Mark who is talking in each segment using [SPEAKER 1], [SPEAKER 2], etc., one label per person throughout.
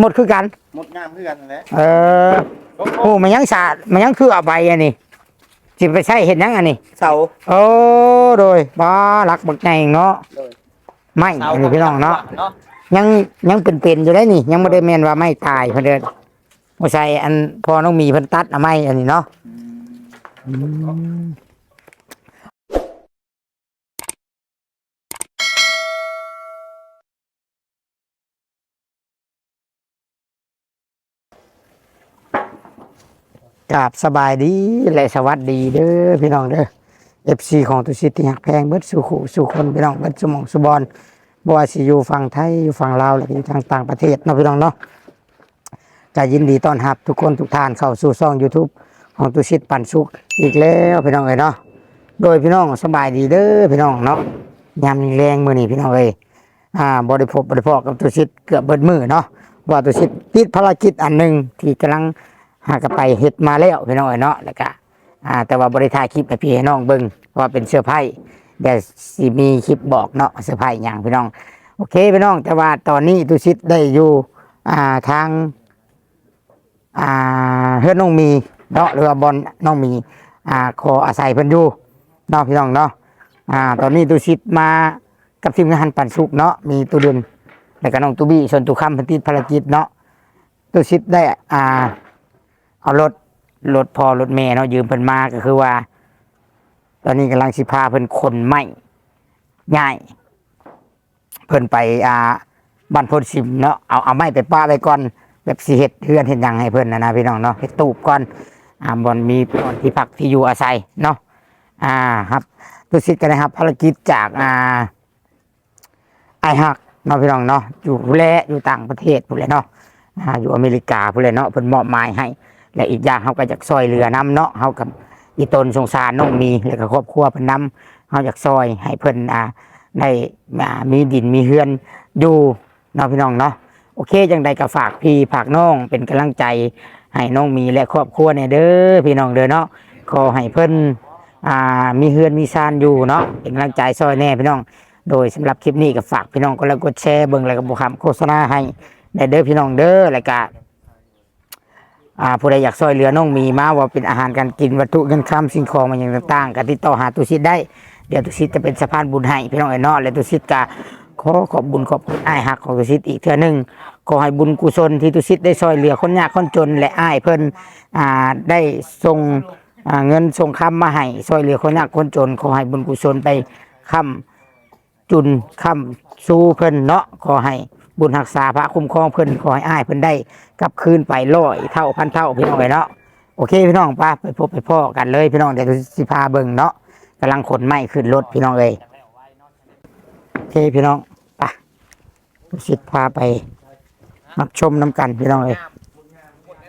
[SPEAKER 1] หมดคือกัน
[SPEAKER 2] หมดงามคือกันนั่นแหละ
[SPEAKER 1] เออโอ้มันยังสาดมันยังคือเอาไปอันนี้สิไปใช้เห็นยังอันนี้
[SPEAKER 2] เสา
[SPEAKER 1] โอ้โดยบ้ารักบักใหญ่เนาะ
[SPEAKER 2] โดย
[SPEAKER 1] ไม่อันนี้พี่น้องเนาะ
[SPEAKER 2] เนาะ
[SPEAKER 1] ยังยังเป็นๆอยู่ได้นี่ ยังไม่ได้แม่นว่าไม่ตายเพิ่นเด้อบ่ใช่อันพอต้องมีเพิ่นตัดเอาไม้อันนี้เนาะ กราบสบายดีและสวัสดีเด้อพี่น้องเด้อ FC ของตุสิทธิ์ที่หักแพงเบิดสู่ขู่สู่คนพี่น้องเบิดสมองสุบอลบ่ว่าสิอยู่ฝั่งไทยอยู่ฝั่งลาวหรืออยู่ทางต่างประเทศเนาะพี่น้องเนาะก็ยินดีต้อนรับทุกคนทุกท่านเข้าสู่ช่อง YouTube ของตุชิตปันสุขอีกแล้วพี่น้องเอ้ยเนาะโดยพี่น้องสบายดีเด้อพี่น้องเนาะยามแรงมื้อนี้พี่น้องเอ้ยอ่าบ่ได้พบบ่ได้พอกับตุชิตเกือบเบิดมือเนาะว่าตุชิตติดภารกิจอันหนึ่งที่กำลัง หากไปเฮ็ดมาแล้วพี่น้องเอ้เนาะแล้วก็อ่า แต่ว่าบ่ได้ถ่ายคลิปให้พี่ให้น้องเบิ่งว่าเป็นเสื้อไผ่เดี๋ยวสิมีคลิปบอกเนาะเสื้อไผ่หยังพี่น้อง โอเคพี่น้องแต่ว่าตอนนี้ตุชิตได้อยู่อ่าทางอ่าเฮือนน้องมีเนาะหรือว่าบอลน้องมีอ่าขออาศัยเพิ่นอยู่เนาะพี่น้องเนาะอ่า ตอนนี้ตุชิตมากับทีมงานปันสุกเนาะมีตุเดนแล้วก็น้องตุบี้ส่วนตุคำพันติภารกิจเนาะตุชิตได้อ่า เอารถรถพอรถเมย์เนาะยืมเพิ่นมาก็คือว่า ตอนนี้กำลังสิพาเพิ่นขนไม้ง่าย เพิ่นไปอ่าบ้านโพนสิมเนาะเอาเอาไม้ไปป้าไปก่อน แบบสิเฮ็ดเฮือนเฮ็ดยังให้เพิ่นนะนะพี่น้องเนาะเฮ็ดตูบก่อนอ่าบอนมีบ่อนที่พักที่อยู่อาศัยเนาะอ่าครับตุสิทธิ์ก็ได้รับภารกิจจากอ่าไอฮักเนาะพี่น้องเนาะอยู่แลอยู่ต่างประเทศพุ่นแหละเนาะอยู่อเมริกาพุ่นแหละเนาะเพิ่นมอบหมายให้ และอีกอย่างเฮาก็อยากซอยเรือนํเนาะเฮากับอีตนสงสารน้องมีแล้วก็ครอบครัวเพิ่นนํเฮาอยากซอยให้เพิ่นอ่าได้อ่ามีดินมีเฮือนอยู่เนาะพี่น้องเนาะโอเคจังใดก็ฝากพี่ฝากน้องเป็นกำลังใจให้น้องมีและครอบครัวเนี่ยเด้อพี่น้องเด้อเนาะขอให้เพิ่นอ่ามีเฮือนมีซานอยู่เนาะเป็นกำลังใจซอยแน่พี่น้อง โดยสำหรับคลิปนี้ก็ฝากพี่น้องก็แล้วกดแชร์เบิ่งแล้วก็บุคคำโฆษณาให้ได้เด้อพี่น้องเด้อแล้วก็ อ่าผู้ใดอยากซอยเหลือน้องมีมาว่าเป็นอาหารการกินวัตถุเงินคำสิ่งของมันอย่างต่างๆก็ติดต่อหาตุชิดได้เดี๋ยวตุสิตจะเป็นสะพานบุญให้พี่น้องไอ้นอและตุสิตกะขอขอบบุญขอบคุณอ้ายหักของตุสิตอีกเทื่อหนึ่งขอให้บุญกุศลที่ตุสิตได้ซอยเหลือคนยากคนจน และอ้ายเพิ่นอ่าได้ส่งอ่าเงินส่งคำมาให้ซอยเหลือคนยากคนจน ขอให้บุญกุศลไปคำจุนคำสู้เพิ่นเนาะขอให้ บุญรักษาพระคุ้มครองเพิ่นขอให้อ้ายเพิ่นได้กลับคืนไปร้อยเท่าพันเท่าพี่น้องไอ้เนาะโอเคพี่น้องป้าไปพบไปพ่อกันเลยพี่น้องเดี๋ยวสิพาเบิ่งเนาะกำลังขนไม้ขึ้นรถพี่น้องเอ้ยโอเคพี่น้องไปสิพาไปรับชมน้ำกันพี่น้องเอ้ย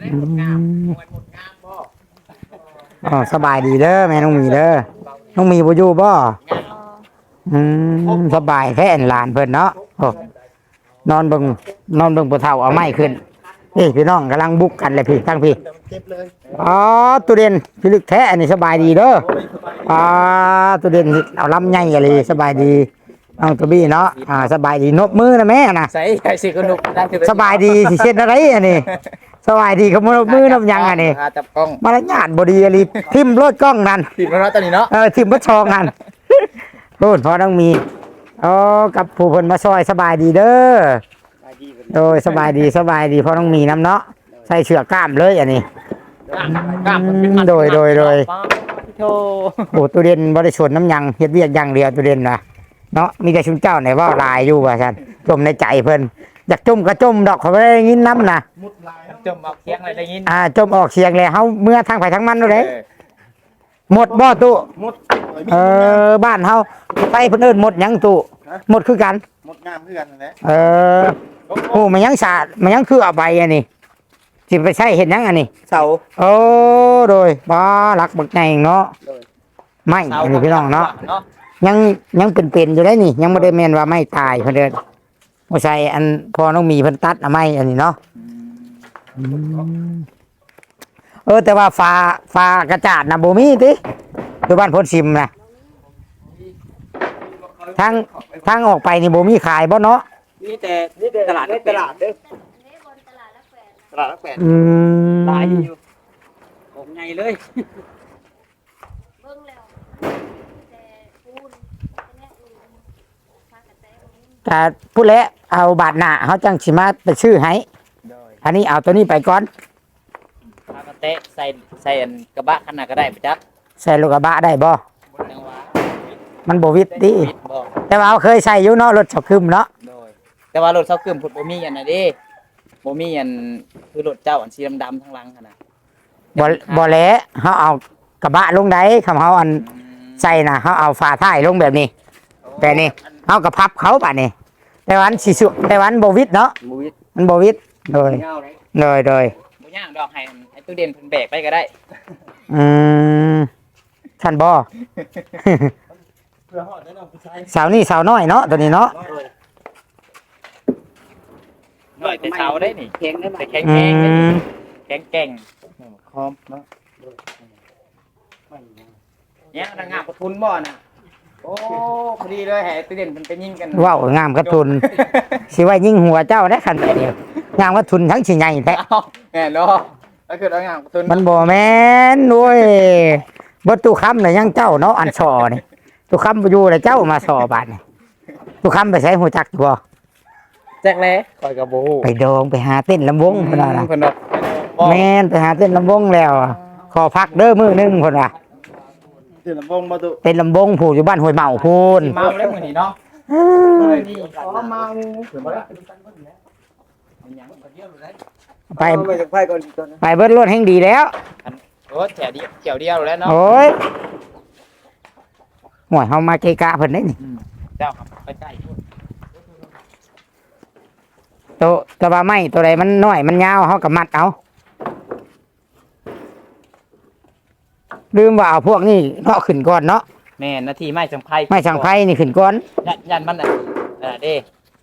[SPEAKER 1] อืมอ๋อสบายดีเด้อแม่น้องมีเด้อน้องมีบ่อยู่บ่อืมสบายแท้อันหลานเพิ่นเนาะโอ้ นอนเบิ่งนอนเบิ่งปะเฒ่าเอาไม้ขึ้น นี่พี่น้องกำลังบุกกันเลยพี่ทั้งพี่
[SPEAKER 2] เก็บเลย
[SPEAKER 1] อ๋อตุเรียนพี่ลึกแท้อันนี้สบายดีเด้ออ่าตัวเด่นเอาลำใหญ่กันเลยสบายดีน้องตัวบี้เนาะอ่าสบายดีนบมือนะแม่นะ
[SPEAKER 2] ใส่ใส่สิกนุกนั่นคือ
[SPEAKER 1] สบายดีสิเช็ดอะไรอันนี้สบายดีเขามือนบมือนบยังอันนี้
[SPEAKER 2] จับกล้อง
[SPEAKER 1] มารยาทบดีอะไรทิมรถกล้องนั่น
[SPEAKER 2] ผิดแล้วเนาะตอนนี้เนาะ
[SPEAKER 1] เออทิมรถชองนั่นพูดพอต้องมี อ๋อกับผู้คนมาซอยสบายดีเด้อโดยสบายดีสบายดีเพราะต้องมีน้ำเนาะใส่เชือกกล้ามเลยอันนี้
[SPEAKER 2] กล้ามมันเป็น
[SPEAKER 1] โดยโดยโดย
[SPEAKER 2] โธ
[SPEAKER 1] โอ้ตัวเด่นบริสุทธิ์น้ำยังเฮ็ดเวียกอย่างเดียวตัวเด่นนะเนาะมีแต่ชุนเจ้าไหนว่าลายอยู่ว่าฉันจมในใจเพิ่นอยากจมก็จมดอกเขาไม่ได้ยินน้ำนะ
[SPEAKER 2] จมเอาเคียงอะไรได้ยิน
[SPEAKER 1] อ่าจมออกเสียงเลยเฮาเมื่อทางไปทางมันเลยหมดบ่ตุ
[SPEAKER 2] หมด
[SPEAKER 1] เออบ้านเฮาไปเพิ่นเอิ้นหมดหยังตุ หมดคือกัน
[SPEAKER 2] หมดงามคือกันนั่นแหละ
[SPEAKER 1] เออโอ้มันยังสาดมันยังคือเอาไปอันนี้สิไปใช้เฮ็ดหยังอันนี้
[SPEAKER 2] เสา
[SPEAKER 1] โอ้โดยบ้ารักบักใหญ่เนาะไม่อันนี้พี่น้องเนาะยังยังเป็นๆอยู่ได้นี่ ยังไม่ได้แม่นว่าไม่ตายเพิ่นเด้อบ่ใช่อันพอต้องมีเพิ่นตัดเอาไม้อันนี้เนาะอืมเออแต่ว่าฟ้าฟ้ากระจาดนะบ่มีติอยู่บ้านพนซิมนะ ทางทางออกไปนี่บ่มีขายบ่เนาะ
[SPEAKER 2] นี่แต่นี่แต่ตลาดนี่ตลาดเด้อลาดละแปด
[SPEAKER 1] อืม
[SPEAKER 3] ตายอยู่ผมไงเลย
[SPEAKER 4] เบิ่งแล้วแต่ปูนแน่อื่นพากันแต่ตรงนี้
[SPEAKER 1] แต่ผู้เละเอาบาทหน้าเขาจังสิมาไปชื่อให้
[SPEAKER 3] โดย
[SPEAKER 1] อันนี้เอาตัวนี้ไปก่อน
[SPEAKER 3] พากระเตะใส่ใส่อันกระบะขนาดก็ได้ไปจัก
[SPEAKER 1] ใส่ลูกกระบะได้บ่
[SPEAKER 3] จังหวะ
[SPEAKER 1] มันบ่วิดดิ
[SPEAKER 3] วิดบ่
[SPEAKER 1] แต่ว่าเขาเคยใส่อยู่เนาะรถเฉาคึมเนาะ
[SPEAKER 3] โดย แต่ว่ารถเซาเกิมพุ่นบ่มีอันน่ะเด้บ่มีอันคือรถเจ้าอันสีดำๆทั้งหลังหั่นน่ะ
[SPEAKER 1] บ่บ่แหละเขาเอากระบะลงได้คำเขาอัน
[SPEAKER 3] อืม
[SPEAKER 1] ใส่น่ะเขาเอาฝาท้ายลงแบบนี้ แต่นี่
[SPEAKER 3] อัน
[SPEAKER 1] เอากระพับเขาบาดนี้แต่วันสิสุแต่วันบ่วิดเนาะ
[SPEAKER 3] บ่วิด
[SPEAKER 1] มันบ่วิดโดย
[SPEAKER 3] เงาเลย
[SPEAKER 1] โดยโดย
[SPEAKER 3] บ่ย่างดอกให้ให้ตู้เด่นเพิ่นแบกไปก็ได้
[SPEAKER 1] อืมท่านบ่
[SPEAKER 2] เพื่อหอดได้น้องผู้ชาย
[SPEAKER 1] สาวนี่สาวน้อยเนาะตัวนี้เนาะ
[SPEAKER 3] น้อยแต่เช้าได้นี่
[SPEAKER 5] แข็งได้ไหม
[SPEAKER 3] แต่แข็ง
[SPEAKER 1] อื
[SPEAKER 3] แข็งได้
[SPEAKER 1] ม
[SPEAKER 3] นี่แข็งแกร่ง
[SPEAKER 2] คอมเนาะ
[SPEAKER 3] เนี่ยนางงามกระทุนบ่น่ะโอ้พอดีเลยให้ตู้เด่นเพิ่นไปยิงกัน
[SPEAKER 1] ว้าวงามกระทุนสิว่ายิงหัวเจ้าได้คันเดียวงามกระทุนทั้งสิใหญ่แท้
[SPEAKER 3] เอ้าแม่นเนาะถ้าเกิดเอางามกระทุน
[SPEAKER 1] มันบ่แม่นด้วยบ่ตู้ค้ำน่ะยังเจ้าเนาะอันสอนี่ ตู้ค้ำบ่อยู่แล้วเจ้ามาสอบาดนี่ตู้ค้ำไปใช้หัวจักบ่
[SPEAKER 3] แจ็คเลยคอยกับโบ
[SPEAKER 1] ไปโดงไปหาเต้นลำวงเพิ่นว่าล่ะ
[SPEAKER 3] เพิ่นบอก
[SPEAKER 1] แม่นไปหาเต้นลำวงแล้วอะขอพักเด้อมื้อหนึงเพิ่นว่า
[SPEAKER 2] ตื่นลำวงมาตุ
[SPEAKER 1] เต้นลำวงผู้อยู่บ้านห้วยเมาพูน
[SPEAKER 3] เมาแล้วมื้อนี้เนาะเลยนี่ขอเมา
[SPEAKER 1] ไป
[SPEAKER 2] ไปจากไพ่ก่อนก่อน
[SPEAKER 1] ไปเบิดรถแห่งดีแล้ว
[SPEAKER 3] โอ้แถวเดียวเกี่ยวเดียวแล้วเนาะ
[SPEAKER 1] โอ้ย ห่วยเฮามาเกะกะเพิ่นได้นี่
[SPEAKER 3] เจ้าครับไปใกล้พูด
[SPEAKER 1] ตัวตัวว่าไม้ตัวใดมันน้อยมันยาวเฮาก็มัดเอาลืมว่าเอาพวกนี้เนาะขึ้นก่อนเนาะ
[SPEAKER 3] แม่นาทีไม้สังไพ่
[SPEAKER 1] ไม้สังไพ่นี่ขึ้นก่อน
[SPEAKER 3] ยันยันมันอะเออเด้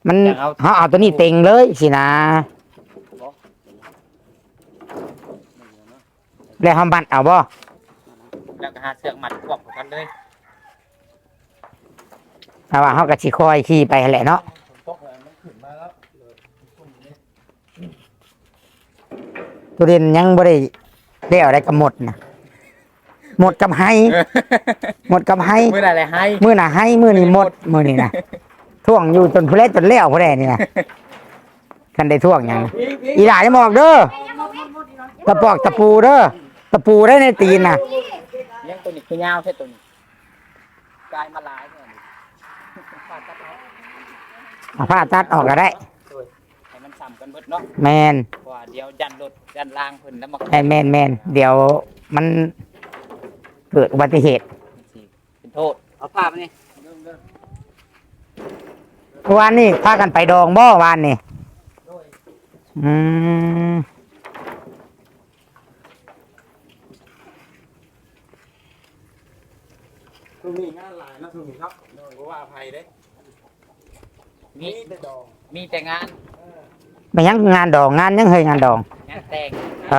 [SPEAKER 1] มัน
[SPEAKER 3] อยากเอา
[SPEAKER 1] เฮาเอาตัวนี้เต็งเลยสินะ แล้วเฮามัดเอาบ่
[SPEAKER 3] แล้วก็หาเสือกมัดควบกันเลย
[SPEAKER 1] ถ้าว่าเฮาก็สิคอยขี่ไปหั่นแหละเนาะ
[SPEAKER 2] ตกแล้วมันขึ้นมาแล้ว
[SPEAKER 1] ตัวเด่นยังบ่ได้แล้วได้ก็หมดนะหมดกับไห้หมดกับไห้
[SPEAKER 3] มื้อไหนเลยให้
[SPEAKER 1] มื้อน่ะให้มื้อนี้หมดมื้อนี้นะท่วงอยู่จนผู้เล่จนแล้วผู้ใดนี่นะคันได้ท่วงหยังอีหลาจะบอกเด้อตะปอกตะปูเด้อตะปูได้ในตีนน่ะ
[SPEAKER 3] เลี้ยงตัวนี้คือยาวแค่ตัวนี้กลายมาหลายเนี่ยฟาดตัดเอา
[SPEAKER 1] เอาผ้าตัดออกก็ได้
[SPEAKER 3] ให้มันซ้ำกันเบิดเนาะ
[SPEAKER 1] แมน
[SPEAKER 3] เพราะว่าเดี๋ยวยันรถยันล่างเพิ่นแล้วมา
[SPEAKER 1] แมนแมนแมนเดี๋ยวมันเกิดอุบัติเหตุ
[SPEAKER 3] สิเป็นโทษ
[SPEAKER 5] เอาภาพนี่
[SPEAKER 1] วานนี่พากันไปดองบ่วานนี่อืม
[SPEAKER 2] ช่วงนี้งานหลายนะช่วงนี้ครับเพราะว่าอภัยเด้
[SPEAKER 3] มี
[SPEAKER 2] นี่แต่ดอง
[SPEAKER 3] มีแต่งาน
[SPEAKER 1] ไปยังงานดองงานยังเฮยงานดอง
[SPEAKER 3] งานแต่ง
[SPEAKER 1] เอ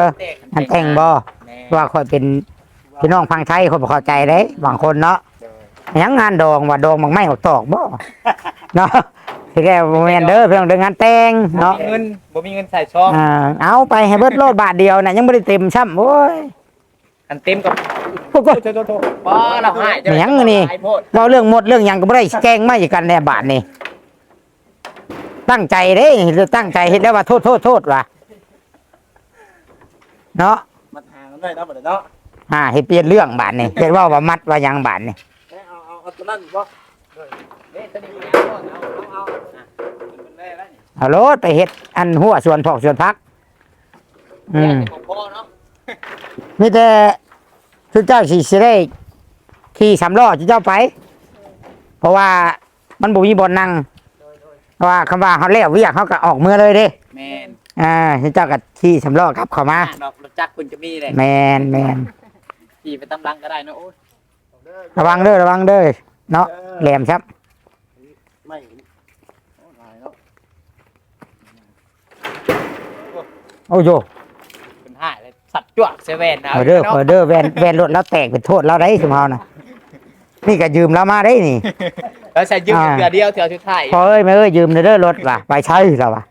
[SPEAKER 1] อ
[SPEAKER 3] แต่ง
[SPEAKER 1] งานแต่งบ่
[SPEAKER 3] แม่
[SPEAKER 1] ว่าคอยเป็นพี่น้องพังไทยคนบ่เข้าใจเด้บางคนเนาะยังงานดองว่าดองบางไม่ออกตอกบ่เนาะที่แกบ่แม่นเด้อพี่น้องเด้องานแต่ง
[SPEAKER 3] เนาะ
[SPEAKER 1] เนาะ
[SPEAKER 3] เงินบ่มีเงินใส่ช่อง
[SPEAKER 1] อ่าเอาไปให้เบิดโลดบาทเดียวน่ะยังบ่ได้เต็มซ้ำโอ้ย
[SPEAKER 3] อันเต็มกับ
[SPEAKER 1] พวกก็
[SPEAKER 2] โทษโทษโทษ
[SPEAKER 3] บ่เราหาย
[SPEAKER 1] แหม่งอันนี้
[SPEAKER 3] หายโพด
[SPEAKER 1] เราเรื่องหมดเรื่องหยังก็บ่ได้แกล้งมาอยู่กันแน่บาทนี่ ตั้งใจเด้ตั้งใจเฮ็ดแล้วว่าโทษโทษโทษว่ะเนาะ
[SPEAKER 2] มาทางกันได้นะบ่ได้เนาะ
[SPEAKER 1] อ่าให้เปลี่ยนเรื่องบาทนี่เฮ็ดว่าว่ามัดว่าหยังบาทนี่
[SPEAKER 2] เอาเอาเอาตัวนั้นบ่
[SPEAKER 3] เด้ตอนนี้บ่เอาเอาเอาอะมันได้แล้วนี่
[SPEAKER 1] เอาโลดไปเฮ็ดอันหัวส่วนพอกส่วนพัก อืม
[SPEAKER 3] ของพ่อเนาะ
[SPEAKER 1] มีแต่ทุกเจ้าสิสิได้ขี่สามล้อที่เจ้าไป เพราะว่ามันบ่มีบ่อนนั่งเพราะ ว่าคำว่าเขาแล้วเวียกเขาก็ออกเมื่อเลยเด้
[SPEAKER 3] แม่น
[SPEAKER 1] อ่าที่เจ้าก็ขี่สามล้อกลับเข้ามา
[SPEAKER 3] อะดอกรถจักรคุณจะมีเลย
[SPEAKER 1] แมนแมน
[SPEAKER 3] ขี่ไปตำลังก็ได้เนาะโอ้ย
[SPEAKER 1] ระวังเด้อระวังเด้อเนาะแหลมครับ
[SPEAKER 2] ไม่หลายเนาะ
[SPEAKER 1] โอ้โย
[SPEAKER 3] เป็นหายเลยสัตว์จ้วกเซเว่นนะ
[SPEAKER 1] เอาเด้อเอาเด้อแวนแวนรถแล้วแตกเป็นโทษเราได้สมเฮานะ นี่ก็ยืมเรามาได้นี่
[SPEAKER 3] แล้วใส่ยืม
[SPEAKER 1] อ่า
[SPEAKER 3] เถื่อเดียวเถื่อชุดไทย
[SPEAKER 1] พอเอ้ยไม่เอ้ยยืมเด้อรถว่ะไปใช้เราว่ะ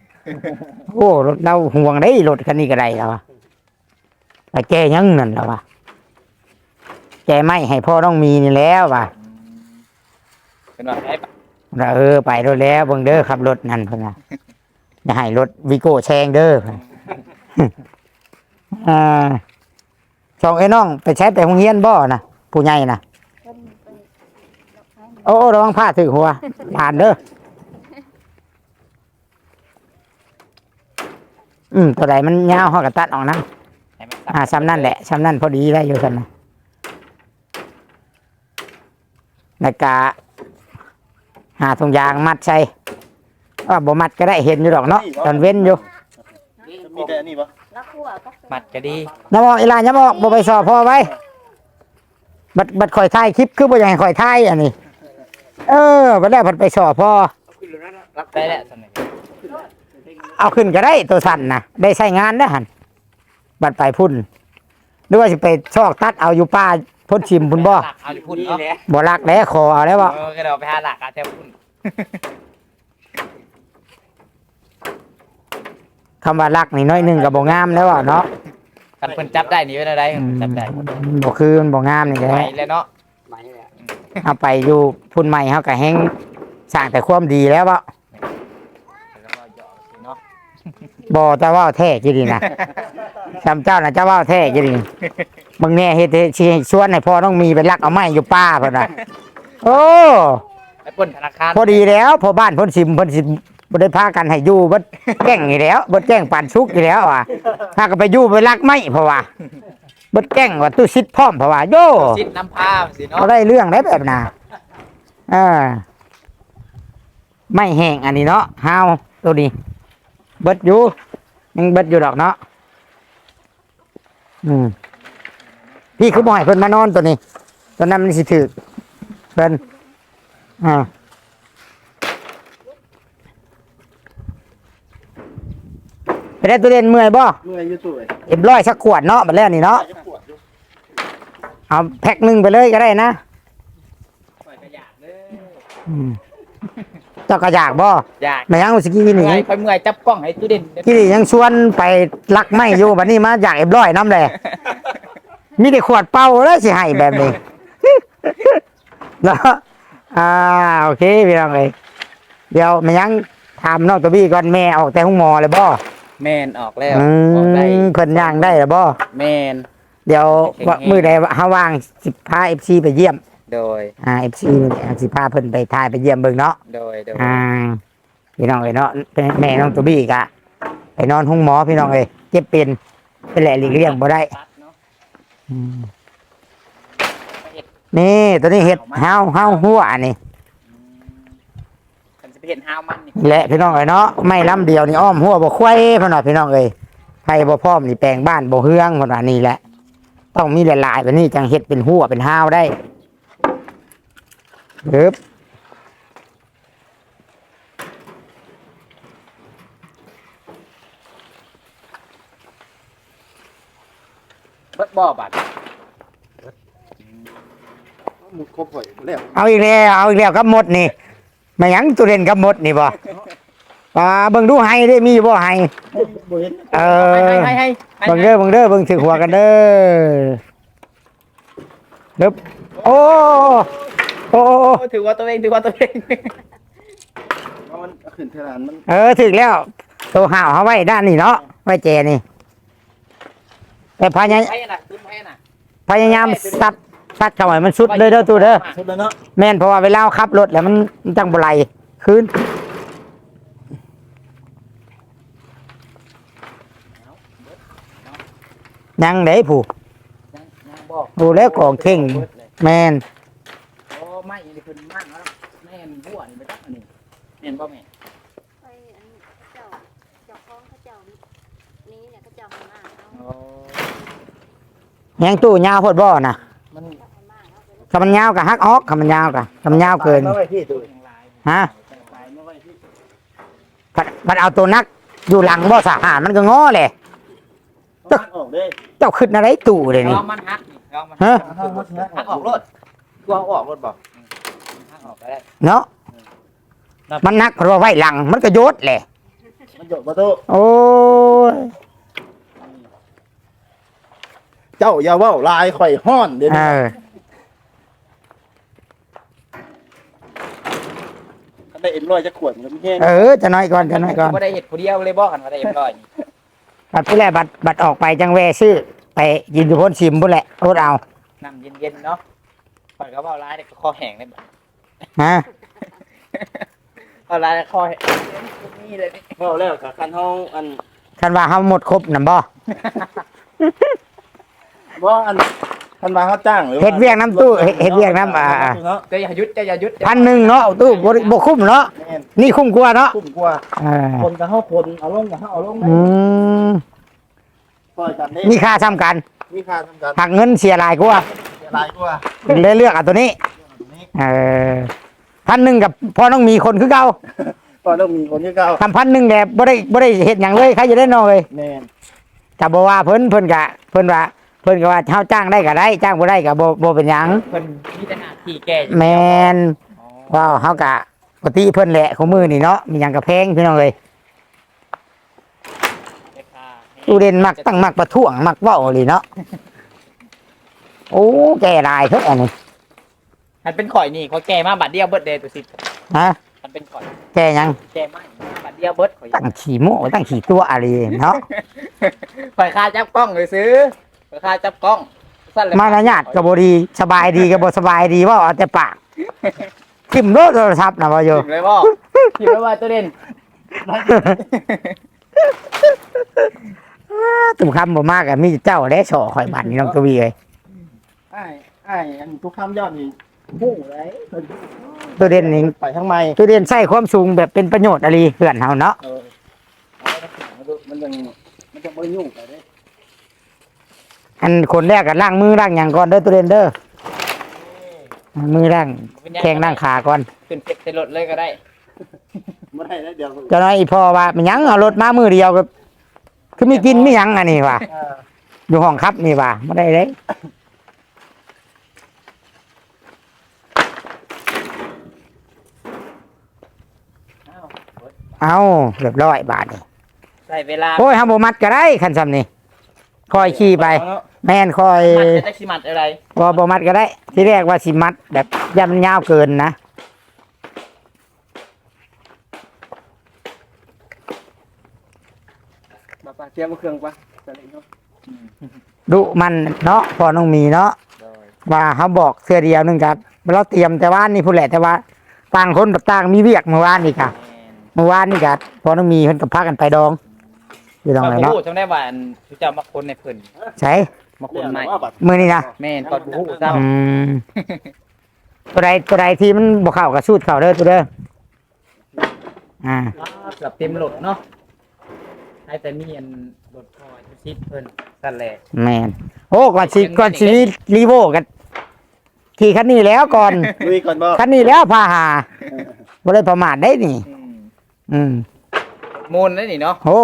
[SPEAKER 1] โอ้รถเราห่วงได้รถคันนี้ก็ได้แล้วอะไปแก้ยังนั่นแล้ววะแก้ไม่ให้พ่อต้องมีนี่แล้วว่ะ
[SPEAKER 3] เป็นว่าได้ปะ
[SPEAKER 1] เราเออไปรถแล้วเบิ่งเด้อขับรถนั่นเพิ่นน่ะอย่าให้รถวิโก้แซงเด้อเพิ่นอ่าสองไอ้น้องไปใช้ไปโรงเรียนบ่น่ะผู้ใหญ่น่ะ
[SPEAKER 4] เพิ่นไปด อกไม้
[SPEAKER 1] โอ้ระวังผ้าถึกหัวผ่านเด้ออืมตัวใดมันยาวเฮาก็ตัดออกนะ
[SPEAKER 3] ให้มัน
[SPEAKER 1] อ่าซ้ำนั่นแหละซ้ำนั่นพอดีได้อยู่กันนะแล้วกาหาถุงยางมัดใส่ว่าบ่มัดก็ได้เห็นอยู่ดอกเนาะตอนเว้นอยู่
[SPEAKER 2] มีแต่อันนี้ปะ
[SPEAKER 4] แล้วคั่วก็
[SPEAKER 3] มัดก็ดี
[SPEAKER 1] น้ำมอกอีหลานน้ำมอกบ่ไปสอบพ่อไว้บัดบัดข่อยถ่ายคลิปคือบ่อยากให้ข่อยถ่ายอันนี้ เออบัดแล้วบัดไปสอบพ่อ
[SPEAKER 3] รับได้แหละสมัย
[SPEAKER 1] เอาขึ้นก็ได้ตัวสั่นนะได้ใช้งานได้อหันบัดไปพุ่นหรือว่าสิไปชอกตัดเอาอยู่ป้าพ่นชิมพุ่นบ่
[SPEAKER 3] หลักเอาอยู่พุ่นเนาะ
[SPEAKER 1] บ่รักแล้วขอเอาแล้วบ่
[SPEAKER 3] เออก็เดี๋ยวไปหาหลักอาแถวพุ่น
[SPEAKER 1] คำว่ารักนี่น้อยหนึงก็บ่งามแล้วอะเนาะ
[SPEAKER 3] กันเพิ่นจับได้นี่เป็นอะไรจับได้
[SPEAKER 1] บ่คือมันบ่งามนี่แห
[SPEAKER 3] ไป
[SPEAKER 1] ละ
[SPEAKER 3] แล้วเนาะ
[SPEAKER 1] เอาไปอยู่พุ่นใหม่เฮาก็แฮงสร้างแต่ความดีแล้วบ่
[SPEAKER 3] แล้วก็หยอกสิเนาะ
[SPEAKER 1] บ่จะเว้าแท้จิดีนะจำเจ้าน่ะจะเว้าแท้จิดีบางแน่เฮ็ดให้สิให้ชวนให้พ่อต้องมีไปลักเอาไม้อยู่ป้าเพิ่นน่ะโอ้
[SPEAKER 3] ไปปล้นธนาคาร
[SPEAKER 1] พอดีแล้วพอบ้านเพ่นสิมเพ่นสิบ่ได้พากันให้อยู่เบิดแกล้งอีกแล้วเบิดแกล้งปานชุกอีกแล้วอะถ้าก็ไปอยู่ไปลักไม้เพราะว่าเบิดแกล้งว่าตู้ซิดพร้อมเพราะว่าโย่
[SPEAKER 3] สิน้ำพาสิเนาะ
[SPEAKER 1] เขาได้เรื่องได้แบบน่ะเออไม่แห้งอันนี้เนาะฮาวตัวนี้เบิดอยู่ยังเบิดอยู่ดอกเนาะอืมพี่คือบ่ให้เพิ่นมานอนตัวนี้ ตัวนั้นมันสิถือเพิ่นอ่า ไปได้ตัวเด่นเมื่อยบ่
[SPEAKER 2] เมื่อยอยู่ตัว
[SPEAKER 1] เอ็มร้อยสักขวดเนาะบัดแล้วนี่เนาะ
[SPEAKER 2] จะปวดอยู่
[SPEAKER 1] เอาแพ็คหนึ่งไปเลยก็ได้นะ
[SPEAKER 3] ปล่อยก็อยากเด้อ
[SPEAKER 1] อืมเจ้าก็อยากบ่
[SPEAKER 3] อยาก
[SPEAKER 1] แม่ยังสกี้นี่
[SPEAKER 3] เมื่อยค่อยเมื่อยจับกล้องให้ตู้เด่น
[SPEAKER 1] กี้นี่ยังชวนไปลักไม้อยู่บัดนี้มาอยากเอ็มร้อยน้ำแหละมีแต่ขวดเป่าแล้วสิให้แบบนี้เนาะอ่าโอเคพี่น้องเลยเดี๋ยวแม่ยังถามนอกตัวบี้ก่อนแม่ออกแต่ห้องหมอเลยบ่
[SPEAKER 3] แมนออกแล้ว
[SPEAKER 1] อื
[SPEAKER 3] ออกได้
[SPEAKER 1] มเพิ่นย่างได้หรือบ่
[SPEAKER 3] แมน
[SPEAKER 1] เดี๋ยว
[SPEAKER 3] แข็งๆ
[SPEAKER 1] มือใดเฮาว่างสิพา FC ไปเยี่ยม
[SPEAKER 3] โดย
[SPEAKER 1] อ่า FC นี่สิพาเพิ่นไปทายไปเยี่ยมเบิ่งเนาะ
[SPEAKER 3] โดยโดย
[SPEAKER 1] อ่าพี่น้องเอ้ยเนาะแม่น้องตัวบี้กะไปนอนห้องหมอพี่น้องเอ้ยเจ็บเป็นเป็นแหละหลีกเลี่ยงบ่ได้
[SPEAKER 3] ตัดเนาะ
[SPEAKER 1] อืมนี่ตัวนี้เห็ดเฮาเฮาหัวนี่
[SPEAKER 3] ฉันจะ ไปเห็นฮาวมันนี่
[SPEAKER 1] แหละพี่น้องเอ้ยเนาะไม่ลำเดียวนี่อ้อมหัวบ่ควายพ่นน่ะพี่น้องเอ้ยไผบ่พร้อมนี่แปลงบ้านบ่เฮืองพ่นว่านี่แหละ ต้องมีหลายๆแบบนี้จังเฮ็ดเป็นหัวเป็นห้าวได้เอิบ
[SPEAKER 3] เบิดบ่อบัด
[SPEAKER 2] หมุดครบหอยแล้ว
[SPEAKER 1] เอาอีกแล้วเอาอีกแล้วกับหมดนี่ แม่หยังตุเรนกับหมดนี่บ่อ่าเบิ่งดูให้ได้มีบ่ให้
[SPEAKER 2] บ่เห็น
[SPEAKER 1] เอ
[SPEAKER 3] ให้
[SPEAKER 1] อ
[SPEAKER 3] ให้ให้ให้
[SPEAKER 1] เบิ่งเด้อเบิ่งเด้อเบิ่งถึงหัวกันเด้อเด้อโอ้โอ้โอ้โอ้
[SPEAKER 3] โอ้ถือว่าตัวเองถือว่าตัวเอง
[SPEAKER 2] เพราะมันขึ้นเทลานมัน
[SPEAKER 1] เออถึงแล้วตัวห่าวเขาไว้ด้านนี้เนาะไว้เจนี่แต่พยายาม
[SPEAKER 3] ให้น่ะตุ้มให้น่ะ
[SPEAKER 1] พยายามซัด ซัดเข้าให้มันสุดเลยเด้อตูเด้อ
[SPEAKER 2] สุดแล้วเนาะ
[SPEAKER 1] แม่นเพราะว่าเวลาขับรถแล้วมันมันจังบ่ไหลคืนยังเด้ผู้
[SPEAKER 3] ยังยังบอก
[SPEAKER 1] ดูแล้วกองเข่งแม่น
[SPEAKER 3] โอ้ไม่นี่เพิ่นมั่งแล้วแม่นหัวนี่ไปจักอันนี้แม่นบ่แม่
[SPEAKER 4] ไปอันเจ้าเจ้าของเขาเจ้านี้เนี่ยเขาเจ้าให้มาเอา
[SPEAKER 3] โอ้
[SPEAKER 1] ยังตู้ยาวโพดบ่น่ะ คำมันยาวกับฮักออกคำมันยาวกับคำมันยาวเกิน
[SPEAKER 2] มาไว้ที่ตัว
[SPEAKER 3] ยังลาย
[SPEAKER 1] ฮะ
[SPEAKER 2] ตายมาไว้ที่
[SPEAKER 1] พัดพัดเอาตัวนักอยู่หลังบ่สาหารมันก็ง้อแหละ
[SPEAKER 2] ต้องออกเด้
[SPEAKER 1] เจ้าขึ้นอะไรตู่เลย
[SPEAKER 3] ล
[SPEAKER 1] นี่
[SPEAKER 3] องมันฮักนี่ลองมัน
[SPEAKER 1] ฮะ
[SPEAKER 3] ฮักออกรถกูเอาออกรถบอกฮักออกก็ได้
[SPEAKER 1] เนาะมันนักเพราะว่าไว้หลัง มันก็โยดแหละ
[SPEAKER 2] มันหยดประตู
[SPEAKER 1] โอ้ย
[SPEAKER 2] เจ้าอย่าเว้าลายข่อยห้อนเดี๋ยว
[SPEAKER 1] เอ
[SPEAKER 2] นี้
[SPEAKER 1] อ
[SPEAKER 2] ถ้า ได้เอ็มร้อยจะขวดมันก็ไม่แห้ง
[SPEAKER 1] เออจะน้อยก่อนจะน้อยก่อน
[SPEAKER 3] บ่ได้เฮ็ดผู้เดียวเลยบ่กันว่าได้เอ็มร้อยนี่
[SPEAKER 1] บัตรที่แรกบัตรบัตรออกไปจังแวซื้อไปยินอยู่พ้นชิมพุ่นแหละโคตรเอา
[SPEAKER 3] น้ำเย็นๆเนาะข่อยก็เว้าร้ายแต่ก็คอแห้งเลยบัด
[SPEAKER 1] ฮะ
[SPEAKER 3] เว้าร้ายแต่คอแห้งนี่เลยนี่
[SPEAKER 2] เว้าแล้วกับคันห้องอัน
[SPEAKER 1] คันว่าเฮาหมดครบนำบ่
[SPEAKER 2] ว่าอัน คันมาเขาจ้างหรือ
[SPEAKER 1] เฮ็ดเวียกน้ำตู้เฮ็ดเฮ็ดเวียกน้ำอ่า
[SPEAKER 2] เนาะ
[SPEAKER 3] เจ้าอย่าหยุดเจ้าอย่าหยุด
[SPEAKER 1] พันหนึ่งเนาะตู้บ่ได้บ่คุ้มเนาะ
[SPEAKER 2] แม่น
[SPEAKER 1] นี่คุ้มกว่าเนาะ
[SPEAKER 2] คุ้มกว่า
[SPEAKER 1] เออ
[SPEAKER 2] คนกับเฮาคนเอาลงกับเฮาเอาลงได้
[SPEAKER 1] อืม
[SPEAKER 2] ปล่อยกันนี่
[SPEAKER 1] มีค่าซ้ำกัน
[SPEAKER 2] มีค่าทำกัน
[SPEAKER 1] หักเงินเสียหลายกว่า
[SPEAKER 2] เสียหลายกว่า
[SPEAKER 1] เลยเลือกเอาตัวนี้
[SPEAKER 2] นี้
[SPEAKER 1] เออพันหนึ่งกับพอต้องมีคนคือเก่า
[SPEAKER 2] ก็ต้องมีคนที่เก่า
[SPEAKER 1] ทำพันหนึ่งแบบบ่ได้บ่ได้เฮ็ดหยังเลยใครจะได้นอนเลย
[SPEAKER 2] แม่น
[SPEAKER 1] ถ้าบ่ว่าเพิ่นเพิ่นก็เพิ่นว่า เพิ่นก็ว่าเฮาจ้างได้ก็ได้ จ้างบ่ได้ก็บ่บ่เป็นหยัง
[SPEAKER 3] เพิ่นมีแต่หน้าที่แก้อยู่
[SPEAKER 1] แม่น
[SPEAKER 3] อ๋อ
[SPEAKER 1] ว้าวเฮาก็ปกติเพิ่นแหละของมือนี่เนาะมีหยังก็แพงพี่น้องเอ้ย
[SPEAKER 3] ราคา
[SPEAKER 1] ตู้เด่นมักตั้งมักประท้วงมักเว้าอีหลีเนาะโอ้แก่หลายเพิ่นอันนี้
[SPEAKER 3] มันเป็นข่อยนี่เขาแก้มาบัดเดียวเบิดเดย์ตัวสิ
[SPEAKER 1] ฮะ
[SPEAKER 3] มันเป็นข่อย
[SPEAKER 1] แก่หยัง
[SPEAKER 3] แก้มาบัดเดียวเบิดข่อย
[SPEAKER 1] ตั้งขี้โม้ตั้งขี้ตัวอะไรเนาะ
[SPEAKER 3] ข่อยค่าจับกล้องเลยซื้อ ข่อยค่าจับกล้องสั้นเลย
[SPEAKER 1] มารยาทก็บ่ดีสบายดีก็บ่สบายดีเว่าเอาแต่ปากทิ่มโลดโทรศัพท์น่ะว่าอยู่
[SPEAKER 3] ถึงเลยบ่คิดไว้ว่าตัวเด่น
[SPEAKER 1] ตุ่มคำบ่มากอะมีเจ้าและโฉอข่อยบันนี่น้องกวีเอ้ย
[SPEAKER 2] อ้ายอ้ายอันทุกคำยอดนี่หู้เลยเพิ่น
[SPEAKER 1] ตัวเด่นนี่
[SPEAKER 2] ไปทางไม้
[SPEAKER 1] ตัวเด่นใช้ความสูงแบบเป็นประโยชน์อะไรเพื่อนเฮาเนาะ
[SPEAKER 2] เออเอาไปทางหลังดูมันยังมันจะบ่ได้ยุ่งไปเด้
[SPEAKER 1] อันคนแรกก็ล้างมือล้างหยังก่อนเด้อตัวเด่นเด้อมือล้างแข้งล้างขาก่อน
[SPEAKER 3] ขึ้นเซ็ตในรถเลยก็ได้
[SPEAKER 2] บ่ได้แล้วเดี๋ยว
[SPEAKER 1] เจะน้อยอีพ่อว่ามันหยังเอารถมามือเดียวก็คือมีกินมีหยังอันนี้ว่ะ
[SPEAKER 2] เออ
[SPEAKER 1] อยู่ห้องครับนี่ว่ะบ่ได้เด้
[SPEAKER 3] อ้าว
[SPEAKER 1] เอาเรียบร้อยบาทนี่
[SPEAKER 3] ใส่เวลา
[SPEAKER 1] โอ้ยห้ามบ่มัดก็ได้คันซ้ำนี่คอยขี่ไป
[SPEAKER 2] เอาเนาะ
[SPEAKER 1] แม่นคอย
[SPEAKER 3] มันจะได้สิมัดอะไร
[SPEAKER 1] บ่บ่มัดก็ได้ ที่แรกว่าสิมัด แบบยำมันยาวเกินนะ
[SPEAKER 2] มาปาเตรียมเครื่องปะจะเล่นเนาะ
[SPEAKER 1] ดุมันเนาะพอน้องมีเนาะ
[SPEAKER 3] โดย
[SPEAKER 1] ว่าเขาบอกเสื้อเดียวหนึงครับเราเตรียมแต่ว่านี่พูดแหละแต่ว่าต่างคนกับต่างมีเวียกเมื่อวานนี่ครับเมื่อวานนี่ครับพอน้องมีเพิ่นกับพากันไปดองอยู่ตรงไหน
[SPEAKER 3] แม่น
[SPEAKER 1] เนาะ
[SPEAKER 3] พูดจำได้ว่าอันที่เจ้ามาคนในเพิ่น
[SPEAKER 1] ใช่
[SPEAKER 3] มาคนใหม่
[SPEAKER 2] ว่าบัด
[SPEAKER 1] มือนี่นะ
[SPEAKER 3] แม่นก่อนผู้เจ้า
[SPEAKER 1] อืมตัวใดตัวใดที่มันบ่เข้ากับสูตรเข้าเด้อตัวเด้ออ่า
[SPEAKER 3] เกือบเต็มรถเนาะให้แต่มีอันรถคอยชิดเพิ่นสั่นแหละ
[SPEAKER 1] แมนโอ้ก่อนสิก่อนสิมีรีโวกันขี่คันนี้แล้วก่อน
[SPEAKER 2] ลุยก่อนบ่
[SPEAKER 1] คันนี้แล้วพาหาบ่ได้ประมาทได้นี่
[SPEAKER 3] อืม
[SPEAKER 1] อืม
[SPEAKER 3] มูลนั่นนี่เนาะ
[SPEAKER 1] โอ้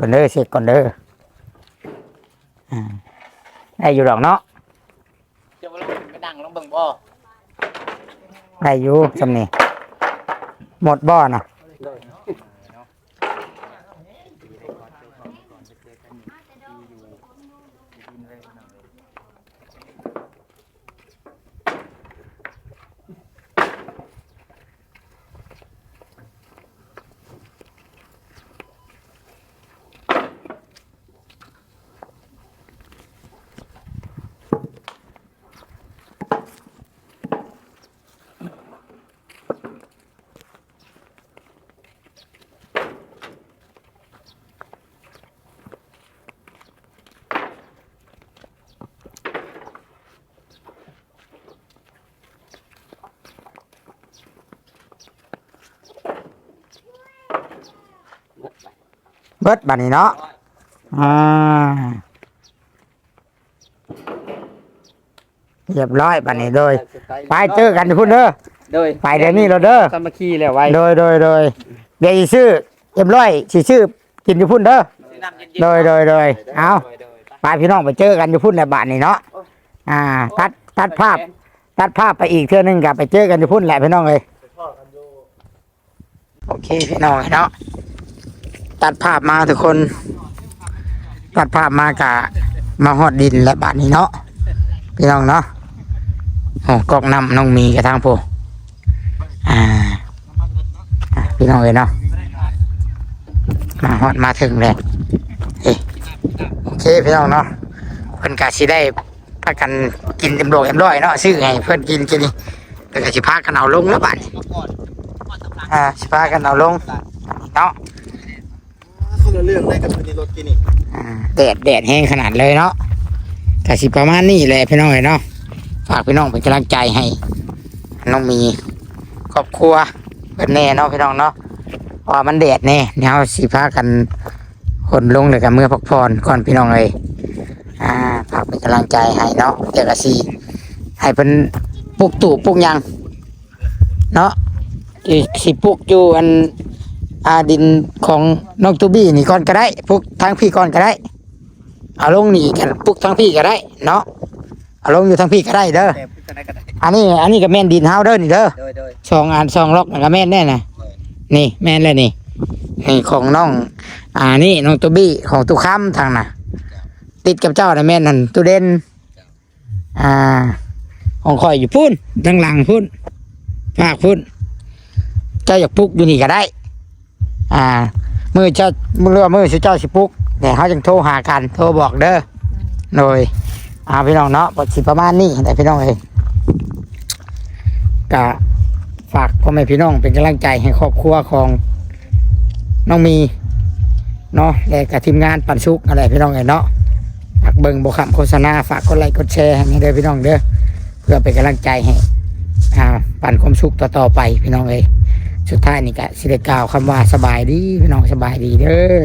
[SPEAKER 1] ก่อนเด้อเสร็จก่อนเด้อ อ่าได้อยู่ดอกเนาะ
[SPEAKER 3] เจ้าบ่ลองไปดังลองเบิ่งบ่
[SPEAKER 1] ได้อยู่สำนี่หมดบ่อนะ เบิดบัดนี้เนาะอ่าเรียบร้อยบัดนี้โดย ไปเจอกันพุ่นเด้อ
[SPEAKER 3] โดย
[SPEAKER 1] ไปเดี๋ยวนี้เราเด้อ
[SPEAKER 3] สามัคคีแล้วไว้
[SPEAKER 1] โดยโดยโดยเดี๋ยวสิชื่อเอ็มร้อยสิชื่อกินอยู่พุ่นเด้อ
[SPEAKER 3] น้ำเย็นๆ
[SPEAKER 1] โดยโดยโดยเอา
[SPEAKER 3] โดยโดยไป
[SPEAKER 1] ไปพี่น้องไปเจอกันอยู่พุ่นในบ้านนี่เนาะอ่า ตัดตัดภาพ ตัดภาพไปอีกเทื่อนึงกับไปเจอกันอยู่พุ่นแหละพี่น้องเลยโอเคพี่น้องเนาะ ตัดภาพมาทุกคน ตัดภาพมากะมาหอดดินและบาดนี้เนาะพี่น้องเนาะโอ้กอกนำน้องมีกระทั่งผู้อ่าพี่น้องเลยเนาะมาหอดมาถึงเลยเอ้ยโอเคพี่น้องเนาะเพิ่อนกะสิได้พากันกินเต็มโลกเต็มร้อยเนาะซื้อให้เพิ่อนกินกินนี่แต่ก็สิพากันเอาลงแล้วบาดนี้อ่าสิพากันเอาลงเนาะ
[SPEAKER 2] คนละเรื่องได้กับคนในรถกินนี่
[SPEAKER 1] อ่าแดดแดดแห้งขนาดเลยเนาะกสิประมาณนี้เลยพี่น้องเลยเนาะฝากพี่น้องเป็นกำลังใจให้น้องมีครอบครัวเป็นแน่เนาะพี่น้องเนาะเพราะมันแดดแน่เดี๋ยวสิพากันคนลงเลยกับเมื่อพักผ่อนก่อนพี่น้องเลยอ่าฝากเป็นกำลังใจให้เนาะเดี๋ยวก็สิให้เป็นปลูกตู่ปลูกหยัง เนาะสิปลูกอยู่อัน อาดินของน้องตูบี้นี่ก่อนก็ได้พวกทางพี่ก่อนก็ได้ เอาลงนี่กันพวกทางพี่ก็ได้ เนาะเอาลงอยู่ทางพี่ก็ได้เด้อ
[SPEAKER 3] แต่พูดกันได้ก็ได้
[SPEAKER 1] อันนี้ อันนี้ก็แม่นดินเฮาเด้อนี่เด้อ
[SPEAKER 3] โดยโดย
[SPEAKER 1] สองอันสองล็อกนั่นก็แม่นแน่น่ะนี่ แม่นเลยนี่นี่ของน้อง อ่านี่น้องตูบี้ของตุค้ำทางน่ะ ติดกับเจ้าน่ะแม่นนั่นตูเด่นอ่า ของข่อยอยู่พุ่นทางหลังพุ่นภาคพุ่นเจ้าอยากปลุกอยู่นี่ก็ได้ อ่ามือเจ้ามือเรือมือสิเจ้าสิปลุกแต่เขาจังโทรหากันโทรบอกเด้อโดยอ่าพี่น้องเนาะปสิประมาณนี้แต่พี่น้องเอ้ยก็ฝากพ่อแม่พี่น้องเป็นกำลังใจให้ครอบครัวของน้องมีเนาะและกับทีมงานปันสุกอะไรพี่น้องเอ้ยเนาะฝากเบิ่งบกคำโฆษณาฝากกดไลค์กดแชร์ให้เด้อพี่น้องเด้อเพื่อเป็นกำลังใจให้อ่าปันความสุขต่อๆไปพี่น้องเอ้ย สุดท้ายนี่ก็สิได้กล่าวคำว่าสบายดีพี่น้องสบายดีเด้อ